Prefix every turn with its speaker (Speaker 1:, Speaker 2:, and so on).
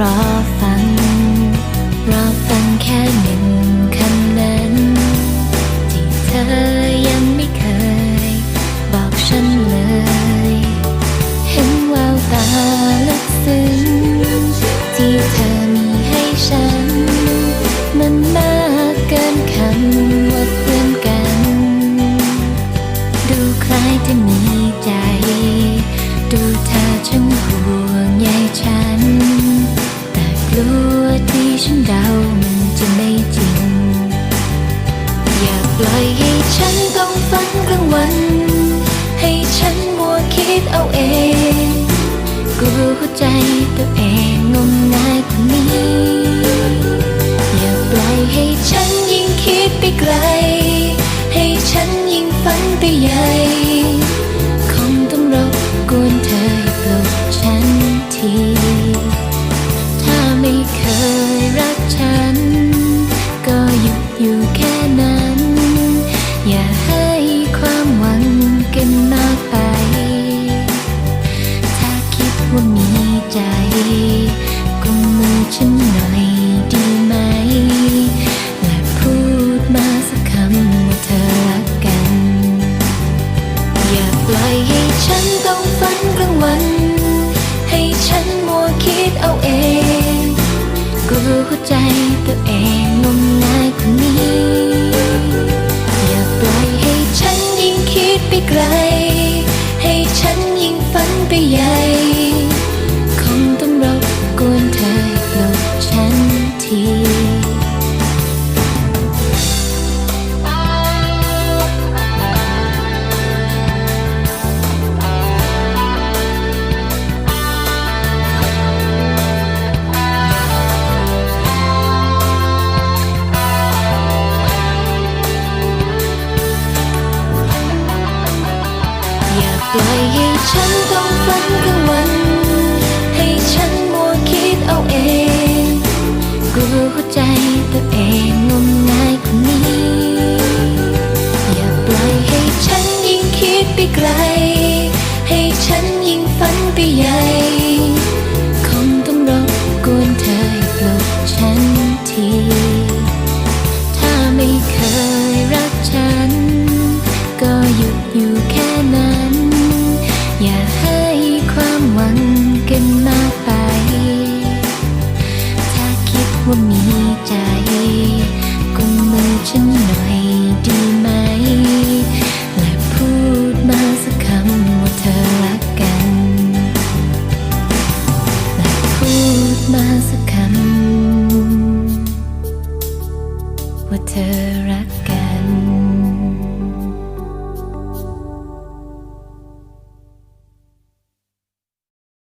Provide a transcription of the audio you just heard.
Speaker 1: รอฟัง รอฟังแค่หนึ่งคำนั้น ที่เธอยังไม่เคย บอกฉันเลย เห็นแววตาลึกซึ้งที่เธอมีให้ฉัน ปล่อยให้ฉันต้องฝันกลางวัน ให้ฉันมัวคิดเอาเองกลัวหัวใจตัวเองงมงายกว่านี้ ปล่อยให้ฉันต้องฝันกลางวัน ให้ฉันมัวคิดเอาเองกลัวหัวใจตัวเองงมงายคนนี้ อย่าปล่อยให้ฉันยิ่งคิดไปไกล ให้ฉันยิ่งฝันไปใหญ่ ล่อยให้ฉันต้องฝันกลางวัน ให้ฉันมัวคิดเอาเองกลัวหัวใจตัวเองงมงายกว่านี้ อย่าปล่อยให้ฉันยิ่งคิดไปไกล ให้ฉันยิ่งฝันไปใหญ่คงต้องรบกวนเธอปลุกฉันที ถ้าไม่เคยรักฉัน ก็หยุดอยู่ ดมาสักคำว่าเธอรัก